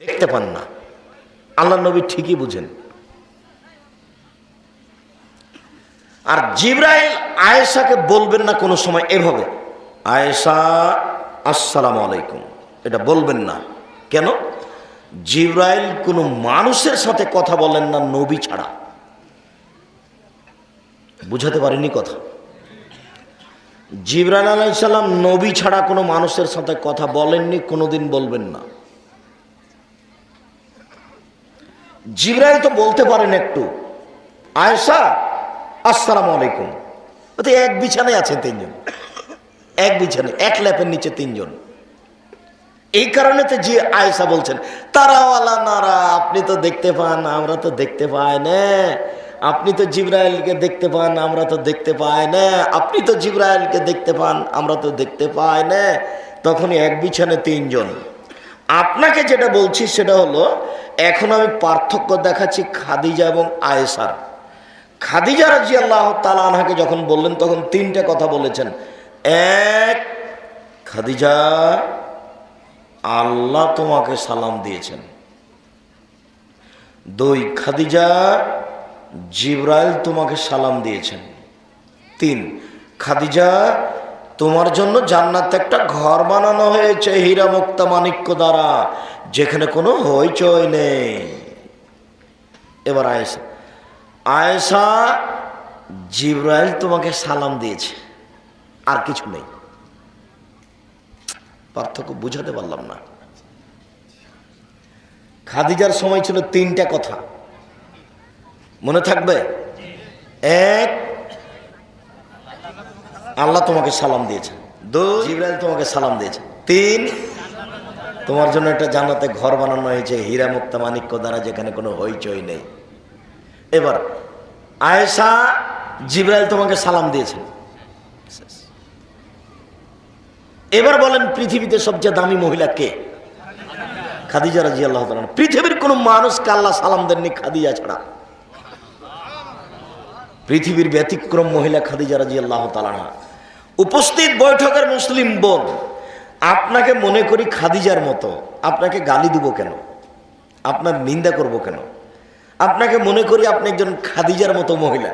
দেখতে পান না। আল্লাহ নবী ঠিকই বুঝেন। আর জিব্রাইল আয়েশাকে বলবেন না কোনো সময় এভাবে, আয়েশা, আসসালামু আলাইকুম। এটা বলবেন না। কেন? জিব্রাইল কোনো মানুষের সাথে কথা বলেন না নবী ছাড়া। বুঝাতে পারিনি কথা। জিব্রাইল আলাইসাল্লাম নবী ছাড়া কোনো মানুষের সাথে কথা বলেননি, কোনোদিন বলবেন না। জিব্রাইল তো বলতে পারেন একটু। আয়েশা, আসসালামু আলাইকুম। তো এক বিছানায় আছেন তিনজন। এক বিছানায়, এক ল্যাপের নিচে তিনজন। এই কারণে তো যে আয়েশা বলছেন, তারাওয়ালা নারা, আপনি তো দেখতে পান, আমরা তো দেখতে পাই না। আপনি তো জিব্রাইলকে দেখতে পান, আমরা তো দেখতে পাই না। আপনি তো জিব্রাইলকে দেখতে পান, আমরা তো দেখতে পাই না। তখনই এক বিছানে তিনজন। আপনাকে যেটা বলছি সেটা হলো এখন আমি পার্থক্য দেখাচ্ছি খাদিজা এবং আয়েসার খাদিজা রাজি আল্লাহ তালানহাকে যখন বললেন, তখন তিনটা কথা বলেছেন। এক, খাদিজা, আল্লাহ তোমাকে সালাম দিয়েছেন। দুই, খাদিজা, জিব্রাইল তোমাকে সালাম দিয়েছেন। তিন, খাদিজা, তোমার জন্য জান্নাতে একটা ঘর বানানো হয়েছে হীরা মুক্তা মানিক্য দ্বারা। যেখানে কোনো হইচই নেই। এবার আয়েশা। আয়েশা, জিব্রাইল তোমাকে সালাম দিয়েছে। আর কিছু নেই। পার্থক্য বুঝাতে পারলাম না। খাদিজার সময় ছিল তিনটা কথা। মনে থাকবে? এক, আল্লাহ তোমাকে সালাম দিয়েছে। দুই, জিব্রাইল তোমাকে সালাম দিয়েছে। তিন তোমার জন্য একটা জান্নাতে ঘর বানানো হয়েছে হীরা মুক্তা মানিক্য দ্বারা, যেখানে কোনো হইচই নেই। এবার, আয়েশা জিব্রাইল তোমাকে সালাম দিয়েছেন এবার বলেন, পৃথিবীতে সবচেয়ে দামি মহিলা কে? খাদিজা রাজি আল্লাহ। পৃথিবীর কোন মানুষকে আল্লাহ সালাম দেননি খাদিজা ছাড়া। পৃথিবীর ব্যতিক্রম মহিলা খাদিজা রাজি আল্লাহ তালানা উপস্থিত বৈঠকের মুসলিম বোন আপনাকে মনে করি খাদিজার মতো। আপনাকে গালি দিব কেন? আপনার নিন্দা করব কেন? আপনাকে মনে করি আপনি একজন খাদিজার মতো মহিলা।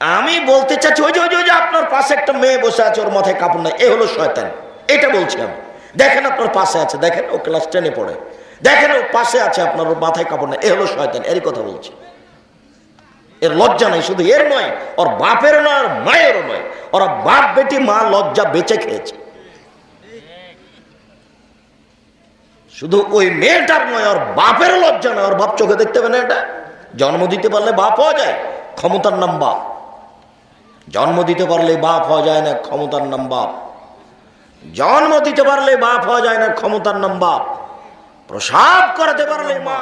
আমি বলতে চাচ্ছি ওই যে ওই যে, আপনার পাশে একটা মেয়ে বসে আছে ওর মাথায় কাপড় নাই এ হলো শয়তান। এটা বলছি আমি। দেখেন আপনার পাশে আছে দেখেন ও ক্লাস টেনে পড়ে। দেখেন ও পাশে আছে আপনার ওর মাথায় কাপড় নাই এ হলো শয়তান এরই কথা বলছি। এর লজ্জা নাই শুধু এর নয় ওর বাপের নয় ওর মায়েরও নয়। ওরা বাপ বেটি মা লজ্জা বেঁচে খেয়েছে। শুধু ওই মেয়েটার নয়, ওর বাপের লজ্জা নয়, ওর বাপ চোখে দেখতে পাবে না এটা? জন্ম দিতে পারলে বাপ হওয়া যায়? ক্ষমতার নাম বাপ। জন্ম দিতে পারলে বাপ হওয়া যায় না, ক্ষমতার নাম বাপ। জন্ম দিতে পারলে বাপ হওয়া যায় না, ক্ষমতার নাম বাপ। প্রসাব করাতে পারলে মা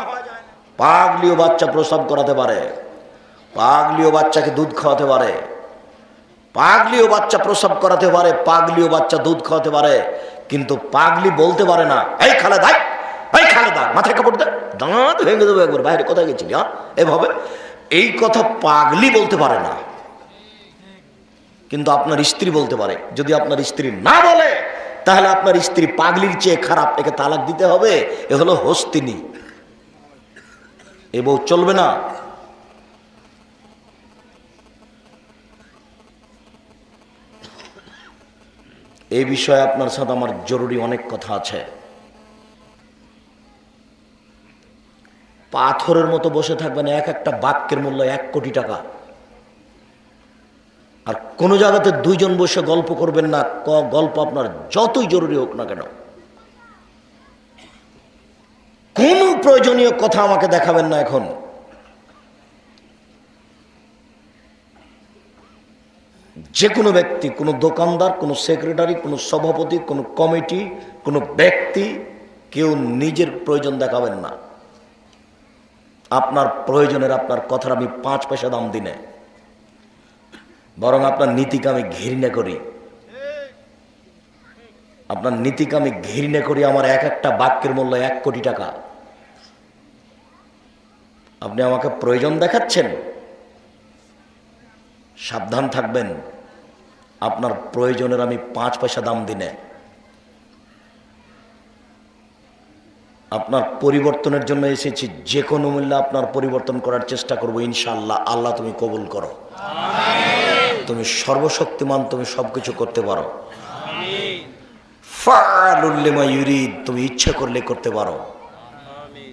পাগলিও বাচ্চা প্রসাব করাতে পারে। পাগলিও বাচ্চাকে দুধ খাওয়াতে পারে। পাগলিও বাচ্চা প্রসাব করাতে পারে, পাগলিও বাচ্চা দুধ খাওয়াতে পারে। কিন্তু পাগলি বলতে পারে না, এই খালে দাই এই খালে দা মাথায় কাপড় দে, দাঁত ভেঙে দেবো একবার, বাইরে কোথায় গেছিলি হ্যাঁ? এভাবে এই কথা পাগলি বলতে পারে না। কিন্তু আপনার স্ত্রী বলতে পারে, যদি আপনার স্ত্রী না বলে, তাহলে আপনার স্ত্রী পাগলির চেয়ে খারাপ, একে তালাক দিতে হবে, এ হলো হস্তিনী। এ বউ চলবে না। এই বিষয়ে আপনার সাথে আমার জরুরি অনেক কথা আছে। পাথরের মতো বসে থাকবেন এক একটা বাক্যের মূল্য এক কোটি টাকা। আর কোনো জায়গাতে দুইজন বসে গল্প করবেন না, ক গল্প আপনার যতই জরুরি হোক না কেন। কোন প্রয়োজনীয় কথা আমাকে দেখাবেন না এখন। যে কোনো ব্যক্তি, কোনো দোকানদার, কোনো সেক্রেটারি, কোনো সভাপতি, কোনো কমিটি, কোনো ব্যক্তি কেউ নিজের প্রয়োজন দেখাবেন না। আপনার প্রয়োজনের আপনার কথার আমি পাঁচ পয়সা দাম দিনে। বরং আপনার নীতিকে আমি ঘৃণা করি। আপনার নীতিকে আমি ঘৃণা করি, আমার এক একটা বাক্যের মূল্য এক কোটি টাকা। আপনি আমাকে প্রয়োজন দেখাচ্ছেন? সাবধান থাকবেন। আপনার প্রয়োজনের আমি পাঁচ পয়সা দাম দিনে আপনার পরিবর্তনের জন্য এসেছি যে কোনো মূল্যে আপনার পরিবর্তন করার চেষ্টা করব ইনশাল্লাহ আল্লাহ তুমি কবুল করো। তুমি সর্বশক্তিমান তুমি সবকিছু করতে পারো। ইউরিদ তুমি ইচ্ছা করলে করতে পারো।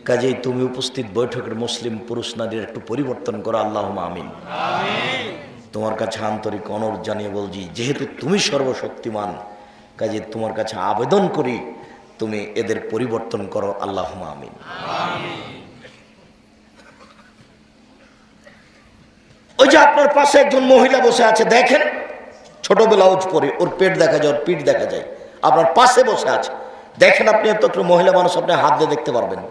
কাজেই তুমি উপস্থিত বৈঠকের মুসলিম পুরুষ নারীর একটু পরিবর্তন করো আল্লাহ আমিন। তোমার কাছে আন্তরিক অনর জানিয়ে বলছি, যেহেতু তুমি সর্বশক্তিমান, কাজে তোমার কাছে আবেদন করি, তুমি এদের পরিবর্তন করো আল্লাহ আমিন। ওই যে আপনার পাশে একজন মহিলা বসে আছে, দেখেন, ছোট ব্লাউজ পরে, ওর পেট দেখা যায়, ওর পিঠ দেখা যায়। আপনার পাশে বসে আছে। দেখেন আপনি এত মহিলা মানুষ, আপনি হাত দিয়ে দেখতে পারবেন।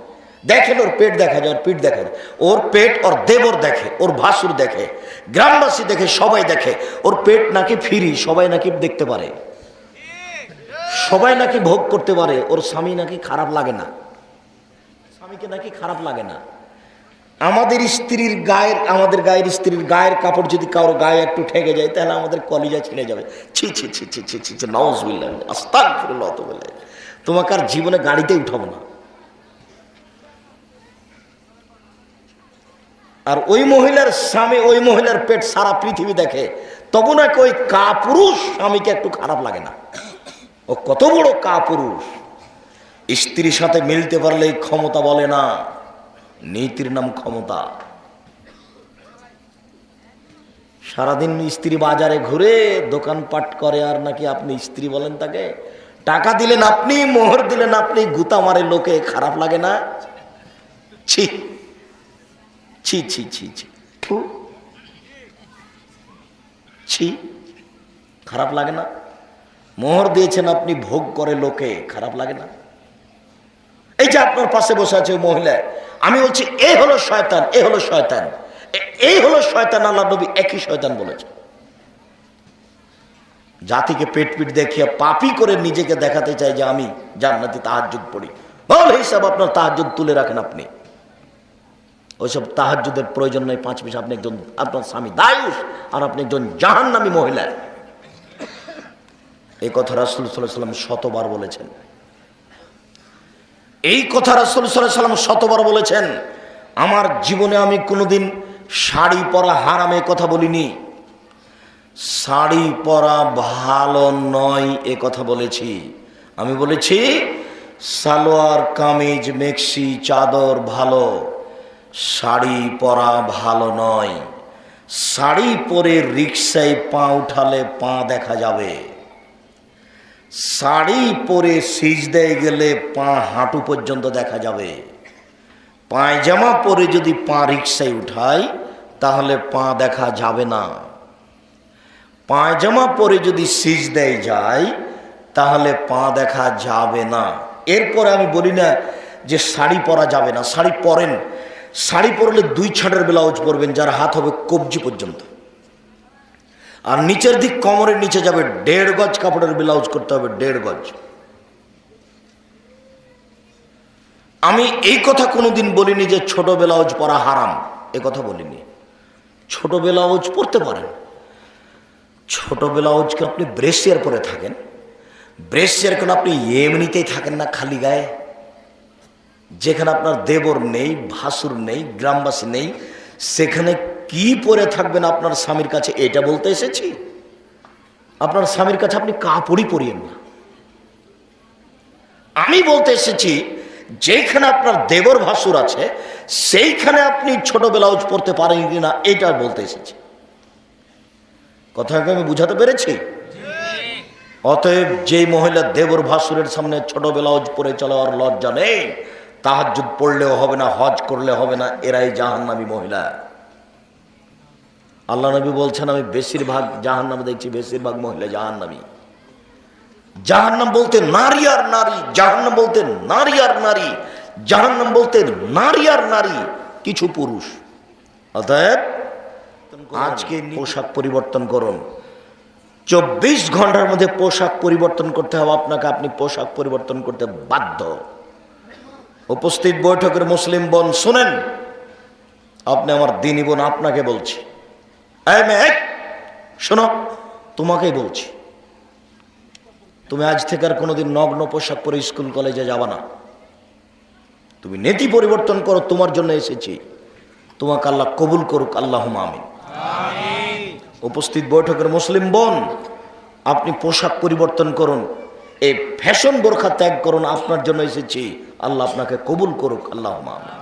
দেখেন ওর পেট দেখা যায়, ওর পিঠ দেখা যায়। ওর পেট ওর দেবর দেখে, ওর ভাসুর দেখে, গ্রামবাসী দেখে, সবাই দেখে। ওর পেট নাকি ফিরি, সবাই নাকি দেখতে পারে। সবাই নাকি ভোগ করতে পারে, ওর স্বামী নাকি খারাপ লাগে না। স্বামীকে নাকি খারাপ লাগে না। আমাদের স্ত্রীর গায়ের, আমাদের গায়ের স্ত্রীর গায়ের কাপড় যদি কারোর গায়ে একটু ঠেকে যায়, তাহলে আমাদের কলিজা ছিঁড়ে যাবে। ছি ছি ছি ছি ছি ছি ছি, নওয়াজবিল্লাহ। আস্তাক ফিরল অত বলে তোমাকে আর জীবনে গাড়িতে উঠাবো না। আর ওই মহিলার স্বামী, ওই মহিলার পেট সারা পৃথিবী দেখে, তবু নাকি ওই কাপুরুষ স্বামীকে একটু খারাপ লাগে না। ও কত বড় কাপুরুষ। স্ত্রীর সাথে মিলতে পারলে ক্ষমতা বলে না, নীতির নাম ক্ষমতা। সারাদিন স্ত্রী বাজারে ঘুরে দোকানপাট করে, আর নাকি আপনি স্ত্রী বলেন তাকে, টাকা দিলেন আপনি, মোহর দিলেন আপনি, গুতা মারে লোকে, খারাপ লাগে না? ছি ছি ছি ছি ছি। ছি। খারাপ লাগে না। মোহর দিয়েছেন আপনি, ভোগ করে লোকে, খারাপ লাগে না। এই যে আপনার পাশে বসে আছে মহিলা, আমি বলছি, এ হলো শয়তান, এ হলো শয়তান। এই হলো শয়তান, আল্লাহ নবী একই শয়তান বলেছে। জাতিকে পেট পিট দেখিয়ে পাপি করে নিজেকে দেখাতে চাই যে আমি জান্নাতি তাহাজ্জুদ পড়ি। বল হিসাব আপনার তাহাজ্জুদ তুলে রাখেন আপনি। ওইসব তাহাজ্জুদের প্রয়োজন নেই, পাঁচ পয়সা আপনি একজন আপনার স্বামী দায়ুষ, আর আপনি একজন জাহান্নামী মহিলা। এই কথা রাসুল সাল্লাম শতবার বলেছেন। এই কথা রাসুল সাল্লাম শতবার বলেছেন, আমার জীবনে আমি কোনোদিন শাড়ি পরা হারামে কথা বলিনি। শাড়ি পরা ভালো নয়, এ কথা বলেছি। আমি বলেছি, সালোয়ার, কামিজ, মেক্সি, চাদর ভালো। শাড়ি পরা ভালো নয়। শাড়ি পরে রিক্সায় পা উঠালে পা দেখা যাবে। শাড়ি পরে সিজ দেয় গেলে পা হাঁটু পর্যন্ত দেখা যাবে। পায়জামা পরে যদি পা রিক্সায় উঠাই, তাহলে পা দেখা যাবে না। পায়জামা পরে যদি সিজ দেয় যায়, তাহলে পা দেখা যাবে না। এরপরে আমি বলি না যে শাড়ি পরা যাবে না, শাড়ি পরেন। শাড়ি পরলে দুই ছাড়ের ব্লাউজ পরবেন, যার হাত হবে কবজি পর্যন্ত। আর নিচের দিক কোমরের নিচে যাবে দেড় গজ কাপড়ের ব্লাউজ করতে হবে, দেড় গজ। আমি এই কথা কোনোদিন বলিনি যে ছোট ব্লাউজ পরা হারাম, এ কথা বলিনি। ছোট ব্লাউজ পরতে পারেন। ছোট ব্লাউজকে আপনি ব্রেসিয়ার পরে থাকেন। ব্রেসিয়ার কেন আপনি এমনিতেই থাকেন না খালি গায়ে। যেখানে আপনার দেবর নেই, ভাসুর নেই, গ্রামবাসী নেই, সেখানে কি পরে থাকবেন আপনার স্বামীর কাছে? এটা বলতে এসেছি। আপনার স্বামীর কাছে আপনি কাপড়ই পরিয়েন না। আমি বলতে এসেছি, যেখানে আপনার দেবর, ভাসুর আছে, সেইখানে আপনি ছোট ব্লাউজ পরতে পারেন কিনা এটা বলতে এসেছি। কথাকে আমি বুঝাতে পেরেছি? অতএব যে মহিলা দেবর, ভাসুরের সামনে ছোট ব্লাউজ পরে চলার লজ্জা নেই তাহাজ্জুদ পড়লেও হবে না, হজ করলে হবে না, এরাই জাহান্নামী মহিলা। আল্লাহ নবী বলছেন, আমি বেশিরভাগ জাহান্নামে দেখছি, বেশিরভাগ মহিলা জাহান্নামী। জাহান্নাম বলতে নারী আর নারী, জাহান্নাম বলতে নারী আর নারী, জাহান্নাম বলতে নারী আর নারী, কিছু পুরুষ। অতএব আজকে পোশাক পরিবর্তন করুন। চব্বিশ ঘণ্টার মধ্যে পোশাক পরিবর্তন করতে হবে, আপনাকে আপনি পোশাক পরিবর্তন করতে বাধ্য। উপস্থিত বৈঠকের মুসলিম বোন শুনেন আপনি আমার দিনী বোন আপনাকে বলছি। শোনো তোমাকেই বলছি। তুমি আজ থেকে আর কোনোদিন নগ্ন পোশাক পরে স্কুল কলেজে যাবা না। তুমি নীতি পরিবর্তন করো তোমার জন্য এসেছি। তোমাকে আল্লাহ কবুল করুক আল্লাহ আমিন। উপস্থিত বৈঠকের মুসলিম বোন আপনি পোশাক পরিবর্তন করুন এই ফ্যাশন বোরখা ত্যাগ করুন আপনার জন্য এসেছি। আল্লাহ আপনাকে কবুল করুক আল্লাহ আমিন।